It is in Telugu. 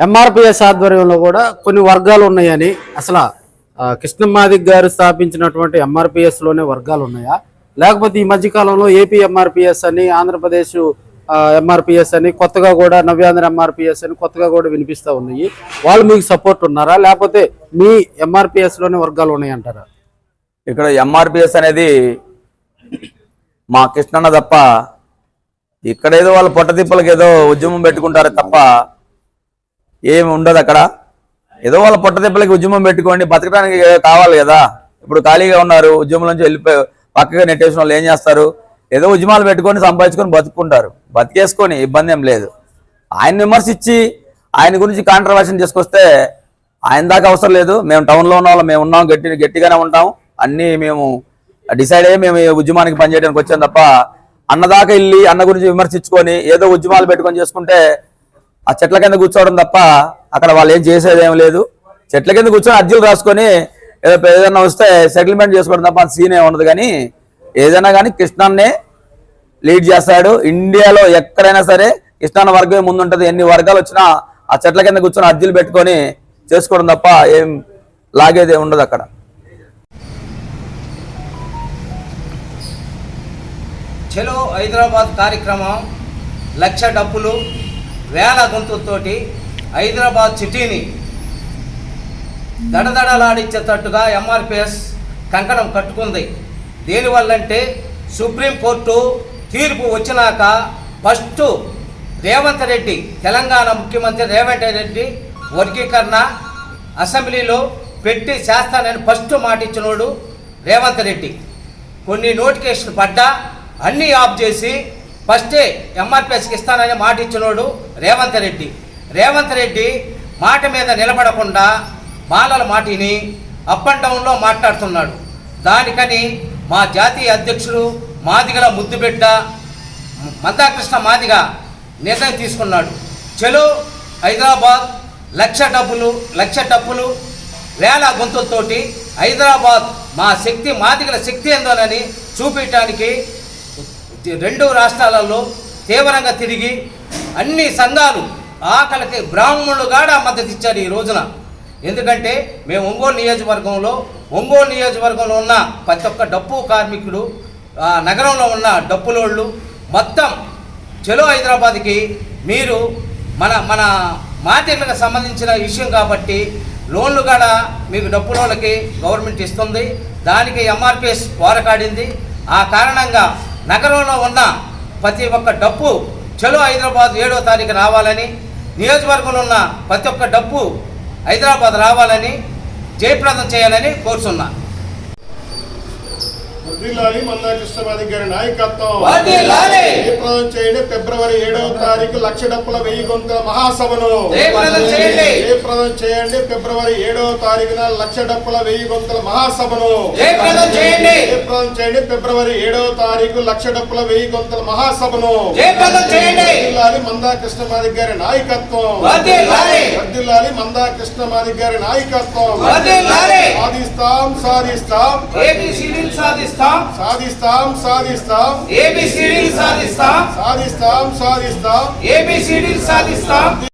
ఎంఆర్పిఎస్ ఆధ్వర్యంలో కూడా కొన్ని వర్గాలు ఉన్నాయని అసలు కృష్ణమాదిక్ గారు స్థాపించినటువంటి ఎంఆర్పిఎస్లోనే వర్గాలు ఉన్నాయా? లేకపోతే ఈ మధ్యకాలంలో ఏపీ ఎంఆర్పిఎస్ అని ఆంధ్రప్రదేశ్ ఎంఆర్పిఎస్ అని కొత్తగా కూడా నవ్యాంధ్ర ఎంఆర్పిఎస్ అని కొత్తగా కూడా వినిపిస్తూ ఉన్నాయి. వాళ్ళు మీకు సపోర్ట్ ఉన్నారా? లేకపోతే మీ ఎంఆర్పిఎస్లోనే వర్గాలు ఉన్నాయంటారా? ఇక్కడ ఎంఆర్పిఎస్ అనేది మా కృష్ణన్న తప్ప ఇక్కడేదో వాళ్ళు పొట్టతిప్పలకి ఏదో ఉద్యమం పెట్టుకుంటారు తప్ప ఏమి ఉండదు అక్కడ. ఏదో వాళ్ళ పొట్టతిప్పలకి ఉద్యమం పెట్టుకోండి బతకడానికి కావాలి కదా. ఇప్పుడు ఖాళీగా ఉన్నారు ఉద్యమం నుంచి వెళ్ళిపోయి పక్కగా నెట్టేసిన వాళ్ళు ఏం చేస్తారు? ఏదో ఉద్యమాలు పెట్టుకొని సంపాదించుకొని బతుకుంటారు. బతికేసుకొని ఇబ్బంది ఏం లేదు. ఆయన విమర్శించి ఆయన గురించి కాంట్రవర్షన్ తీసుకొస్తే ఆయన దాకా అవసరం లేదు. మేము టౌన్లో ఉన్న వాళ్ళు మేము ఉన్నాం గట్టి గట్టిగానే ఉంటాం. అన్నీ మేము డిసైడ్ అయ్యి మేము ఉద్యమానికి పనిచేయడానికి వచ్చాం తప్ప అన్నదాకా వెళ్ళి అన్న గురించి విమర్శించుకొని ఏదో ఉద్యమాలు పెట్టుకొని చేసుకుంటే ఆ చెట్ల కింద కూర్చోవడం తప్ప అక్కడ వాళ్ళు ఏం చేసేదేం లేదు. చెట్ల కింద కూర్చొని అర్జీలు రాసుకొని ఏదో ఏదైనా వస్తే సెటిల్మెంట్ చేసుకోవడం తప్ప సీన్ ఏమి ఉండదు. కానీ ఏదైనా కానీ కృష్ణన్నే లీడ్ చేస్తాడు. ఇండియాలో ఎక్కడైనా సరే కృష్ణాన్న వర్గమే ముందుంటుంది. ఎన్ని వర్గాలు వచ్చినా ఆ చెట్ల కింద కూర్చొని అర్జీలు పెట్టుకొని చేసుకోవడం తప్ప ఏం లాగేది ఉండదు అక్కడ. చలో హైదరాబాద్ కార్యక్రమం లక్ష డబ్బులు వేల గొంతుతోటి హైదరాబాద్ సిటీని దడదడలాడించేటట్టుగా ఎంఆర్పిఎస్ కంకణం కట్టుకుంది. దేనివల్లంటే సుప్రీంకోర్టు తీర్పు వచ్చినాక ఫస్ట్ రేవంత్ రెడ్డి తెలంగాణ ముఖ్యమంత్రి రేవంత్ రెడ్డి వర్గీకరణ అసెంబ్లీలో పెట్టి చేస్తానని ఫస్ట్ మాట ఇచ్చినోడు రేవంత్ రెడ్డి. కొన్ని నోటిఫికేషన్ పడ్డా అన్నీ ఆఫ్ చేసి ఫస్టే ఎంఆర్పిఎస్కి ఇస్తానని మాట ఇచ్చినోడు రేవంత్ రెడ్డి. రేవంత్ రెడ్డి మాట మీద నిలబడకుండా బాలల మాటిని అప్ అండ్ డౌన్లో మాట్లాడుతున్నాడు. దానికని మా జాతీయ అధ్యక్షుడు మాదిగల ముద్దుబిడ్డ మందాకృష్ణ మాదిగ నిర్ణయం తీసుకున్నాడు. చలో హైదరాబాద్ లక్ష డబ్బులు లక్ష డబ్బులు వేల గొంతులతోటి హైదరాబాద్ మా శక్తి మాదిగల శక్తి ఏందోనని చూపించడానికి రెండు రాష్ట్రాలలో తీవ్రంగా తిరిగి అన్ని సంఘాలు ఆకలికి బ్రాహ్మణులు కూడా మద్దతు ఇచ్చారు ఈ రోజున. ఎందుకంటే మేము ఒంగోలు నియోజకవర్గంలో ఒంగోలు నియోజకవర్గంలో ఉన్న ప్రతి ఒక్క డప్పు కార్మికుడు ఆ నగరంలో ఉన్న డప్పులోళ్ళు మొత్తం చలో హైదరాబాద్కి మీరు మన మన మార్కెట్లకు సంబంధించిన విషయం కాబట్టి లోన్లు కూడా మీకు డప్పులోళ్ళకి గవర్నమెంట్ ఇస్తుంది. దానికి ఎంఆర్పిఎస్ పోరకాడింది ఆ కారణంగా నగరంలో ఉన్న ప్రతి ఒక్క డప్పు చలో హైదరాబాద్ ఏడో తారీఖు రావాలని నియోజకవర్గంలో ఉన్న ప్రతి ఒక్క డప్పు హైదరాబాద్ రావాలని జయప్రదం చేయాలని కోరుతున్నా వర్ధిల్లాలి మన్నా కృష్ణమాది గారి నాయకత్వం. జయప్రదం చేయండి ఫిబ్రవరి ఏడవ తారీఖు లక్ష డప్పుల వెయ్యి గొంతుల మహాసభను జయప్రదం చేయండి. ఫిబ్రవరి ఏడవ తారీఖున లక్ష డప్పుల వెయ్యి గొంతుల మహాసభను జయప్రదం చేయండి. ఫిబ్రవరి ఏడవ తారీఖు లక్ష డప్పుల వెయ్యి గొంతుల మహాసభను. వర్ధిల్లాలి మందా కృష్ణమాది గారి నాయకత్వం వర్ధిల్లాలి. మందా కృష్ణమాది గారి నాయకత్వం. సాధిస్తాం సాధిస్తాం. సాధిస్తాం. సాధిస్తాం సాధిస్తాం. సాధిస్తాం. సాధిస్తాం సాధిస్తాం. సాధిస్తాం.